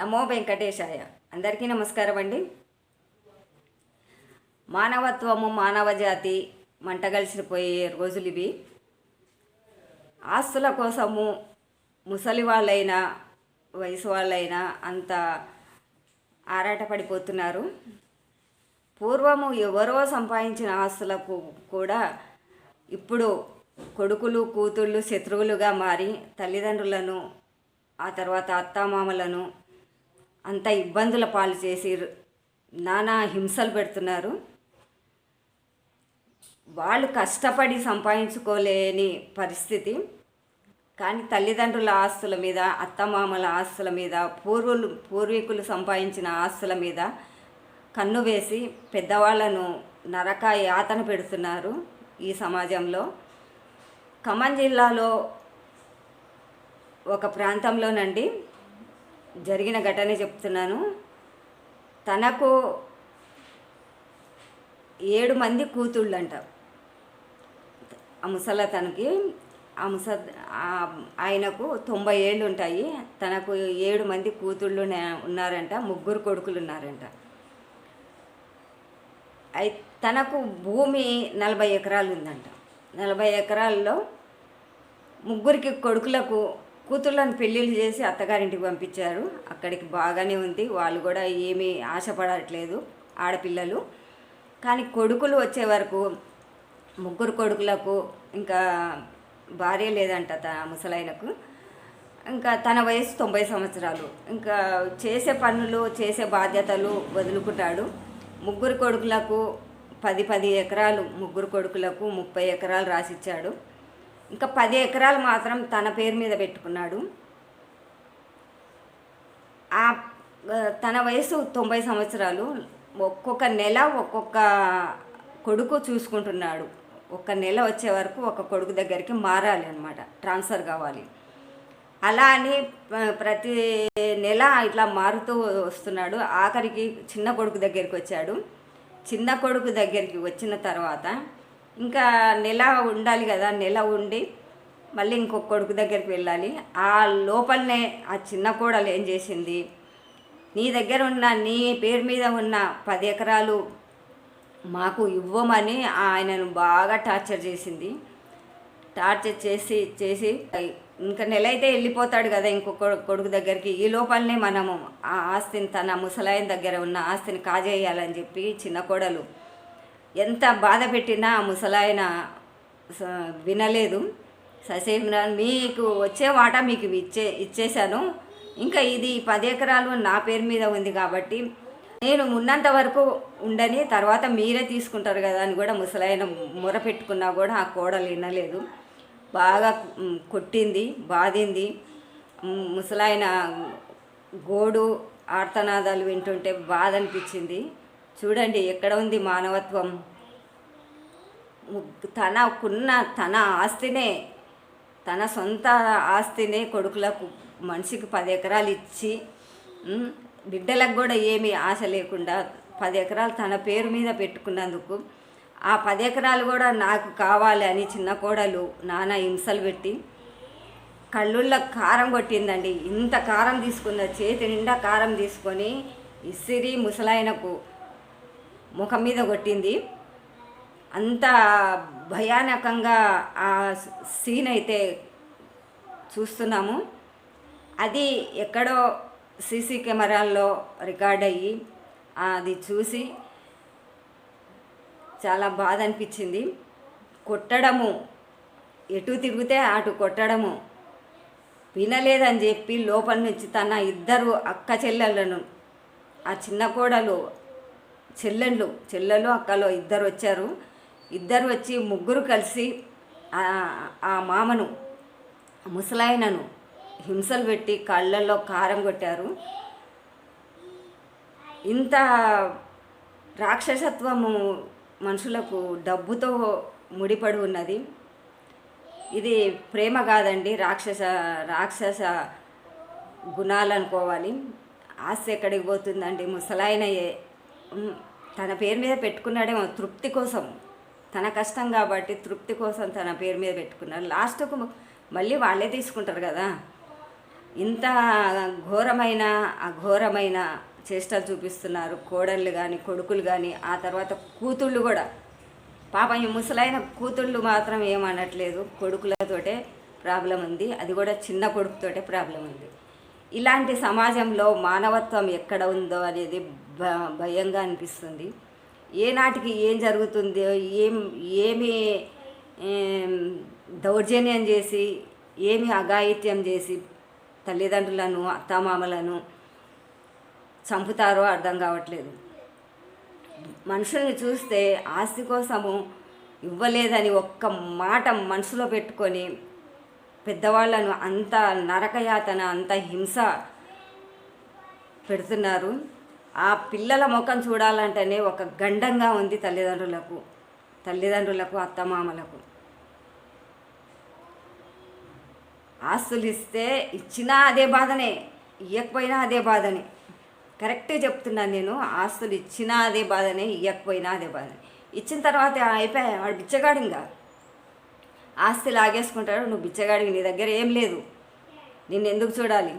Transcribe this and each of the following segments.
నమో వెంకటేశాయ. అందరికీ నమస్కారం అండి. మానవత్వము మానవ జాతి మంటగలిసిపోయే రోజులు ఇవి. ఆస్తుల కోసము ముసలి వాళ్ళైనా వయసు వాళ్ళైనా అంత ఆరాటపడిపోతున్నారు. పూర్వము ఎవరో సంపాదించిన ఆస్తులకు కూడా ఇప్పుడు కొడుకులు కూతుళ్ళు శత్రువులుగా మారి తల్లిదండ్రులను ఆ తర్వాత అత్తామామలను అంత ఇబ్బందుల పాలు చేసి నానా హింసలు పెడుతున్నారు. వాళ్ళు కష్టపడి సంపాదించుకోలేని పరిస్థితి. కానీ తల్లిదండ్రుల ఆస్తుల మీద అత్తమామల ఆస్తుల మీద పూర్వులు పూర్వీకులు సంపాదించిన ఆస్తుల మీద కన్ను వేసి పెద్దవాళ్ళను నరక యాతన పెడుతున్నారు ఈ సమాజంలో. ఖమ్మం జిల్లాలో ఒక ప్రాంతంలోనండి. జరిగిన ఘటన చెప్తున్నాను. తనకు ఏడు మంది కూతుళ్ళంట. ఆ ముసల తనకి ఆ ముస ఆయనకు తొంభై ఏళ్ళు ఉంటాయి తనకు ఏడు మంది కూతుళ్ళు ఉన్నారంట ముగ్గురు కొడుకులు ఉన్నారంట అయి తనకు భూమి నలభై ఎకరాలు ఉందంట నలభై ఎకరాల్లో ముగ్గురికి కొడుకులకు కూతుళ్ళని పెళ్ళిళ్ళు చేసి అత్తగారింటికి పంపించారు. అక్కడికి బాగానే ఉంది. వాళ్ళు కూడా ఏమీ ఆశపడట్లేదు ఆడపిల్లలు. కానీ కొడుకులు వచ్చే వరకు ముగ్గురు కొడుకులకు ఇంకా భార్య లేదంట తన ముసలైనకు ఇంకా తన వయసు తొంభై సంవత్సరాలు. ఇంకా చేసే పనులు చేసే బాధ్యతలు వదులుకుంటాడు. ముగ్గురు కొడుకులకు పది పది ఎకరాలు ముగ్గురు కొడుకులకు ముప్పై ఎకరాలు రాసిచ్చాడు. ఇంకా పది ఎకరాలు మాత్రం తన పేరు మీద పెట్టుకున్నాడు. ఆ తన వయసు తొంభై సంవత్సరాలు. ఒక్కొక్క నెల ఒక్కొక్క కొడుకు చూసుకుంటున్నాడు. ఒక నెల వచ్చే వరకు ఒక కొడుకు దగ్గరికి మారాలి అనమాట ట్రాన్స్ఫర్ కావాలి. అలా అని ప్రతి నెల ఇట్లా మారుతూ వస్తున్నాడు. ఆఖరికి చిన్న కొడుకు దగ్గరికి వచ్చాడు. చిన్న కొడుకు దగ్గరికి వచ్చిన తర్వాత ఇంకా నెల ఉండాలి కదా నెల ఉండి మళ్ళీ ఇంకొక కొడుకు దగ్గరికి వెళ్ళాలి. ఆ లోపలనే ఆ చిన్న కోడలు ఏం చేసింది? నీ దగ్గర ఉన్న నీ పేరు మీద ఉన్న పది ఎకరాలు మాకు ఇవ్వమని ఆయనను బాగా టార్చర్ చేసింది. టార్చర్ చేసి చేసి ఇంకా నెల అయితే వెళ్ళిపోతాడు కదా ఇంకొక కొడుకు దగ్గరికి. ఈ లోపలనే మనము ఆ ఆస్తిని తన ముసలాయన దగ్గర ఉన్న ఆస్తిని కాజేయాలని చెప్పి చిన్న కోడలు ఎంత బాధ పెట్టినా ఆ ముసలాయన స- వినలేదు. ససేమిన మీకు వచ్చే వాటా మీకు ఇచ్చే ఇచ్చేశాను. ఇంకా ఇది పది ఎకరాలు నా పేరు మీద ఉంది కాబట్టి నేను ఉన్నంత వరకు ఉండని తర్వాత మీరే తీసుకుంటారు కదా అని కూడా ముసలాయన మొర పెట్టుకున్నా కూడా ఆ కోడలు వినలేదు. బాగా కొట్టింది బాధింది. ముసలాయన గోడు ఆర్తనాదాలు వింటుంటే బాధ అనిపించింది. చూడండి ఎక్కడ ఉంది మానవత్వం? తనకున్న తన ఆస్తినే తన సొంత ఆస్తినే కొడుకులకు మనిషికి పది ఎకరాలు ఇచ్చి బిడ్డలకు కూడా ఏమీ ఆశ లేకుండా పది ఎకరాలు తన పేరు మీద పెట్టుకున్నందుకు ఆ పది ఎకరాలు కూడా నాకు కావాలి అని చిన్న కోడలు నానా హింసలు పెట్టి కళ్ళుళ్ళ కారం కొట్టిందండి. ఇంత కారం తీసుకున్న చేతి నిండా కారం తీసుకొని ఇసిరి ముసలాయనకు ముఖం మీద కొట్టింది. అంత భయానకంగా ఆ సీన్ అయితే చూస్తున్నాము. అది ఎక్కడో సీసీ కెమెరాల్లో రికార్డ్ అయ్యి అది చూసి చాలా బాధ అనిపించింది కొట్టడము ఎటు తిరిగితే అటు కొట్టడము వినలేదని చెప్పి లోపల నుంచి తన ఇద్దరు అక్క చెల్లెళ్ళను ఆ చిన్న కోడలు చెల్లెళ్ళు చెల్లెలు అక్కలు ఇద్దరు వచ్చారు. ఇద్దరు వచ్చి ముగ్గురు కలిసి ఆ- మామను ముసలాయనను హింసలు పెట్టి కళ్ళల్లో కారం కొట్టారు. ఇంత రాక్షసత్వము మనుషులకు డబ్బుతో ముడిపడి ఉన్నది. ఇది ప్రేమ కాదండి రాక్షస రాక్షస గుణాలు అనుకోవాలి. ఆశ ఎక్కడికి పోతుందండి? ముసలాయన ఏ- తన పేరు మీద పెట్టుకున్నాడేమో తృప్తి కోసం. తన కష్టం కాబట్టి తృప్తి కోసం తన పేరు మీద పెట్టుకున్నారు లాస్ట్కు మళ్ళీ వాళ్ళే తీసుకుంటారు కదా. ఇంత ఘోరమైన అఘోరమైన చేష్టలు చూపిస్తున్నారు. కోడళ్ళు కానీ కొడుకులు కానీ ఆ తర్వాత కూతుళ్ళు కూడా. పాపం ఈ ముసలైన కూతుళ్ళు మాత్రం ఏమనట్లేదు కొడుకులతోటే ప్రాబ్లం ఉంది. అది కూడా చిన్న కొడుకుతోటే ప్రాబ్లం ఉంది. ఇలాంటి సమాజంలో మానవత్వం ఎక్కడ ఉందో అనేది భ భయంగా అనిపిస్తుంది. ఏనాటికి ఏం జరుగుతుందో ఏం ఏమి దౌర్జన్యం చేసి ఏమి అఘాయిత్యం చేసి తల్లిదండ్రులను అత్తమామలను చంపుతారో అర్థం కావట్లేదు. మనుషుల్ని చూస్తే ఆస్తి కోసము ఇవ్వలేదని ఒక్క మాట మనసులో పెట్టుకొని పెద్దవాళ్ళను అంత నరకయాతన అంత హింస పెడుతున్నారు. ఆ పిల్లల ముఖం చూడాలంటేనే ఒక గండంగా ఉంది తల్లిదండ్రులకు తల్లిదండ్రులకు అత్తమామలకు. ఆస్తులు ఇస్తే ఇచ్చినా అదే బాధనే ఇవ్వకపోయినా అదే బాధనే. కరెక్ట్గా చెప్తున్నాను నేను ఆస్తులు ఇచ్చినా అదే బాధనే ఇవ్వకపోయినా అదే బాధనే. ఇచ్చిన తర్వాత అయిపోయా వాడు బిచ్చగాడు ఇంకా ఆస్తి లాగేసుకుంటాడు నువ్వు బిచ్చగాడివి నీ దగ్గర ఏం లేదు. నిన్ను ఎందుకు చూడాలి?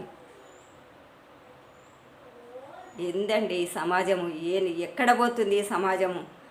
ఏందండి ఈ సమాజము? ఏ ఎక్కడ పోతుంది ఈ సమాజము?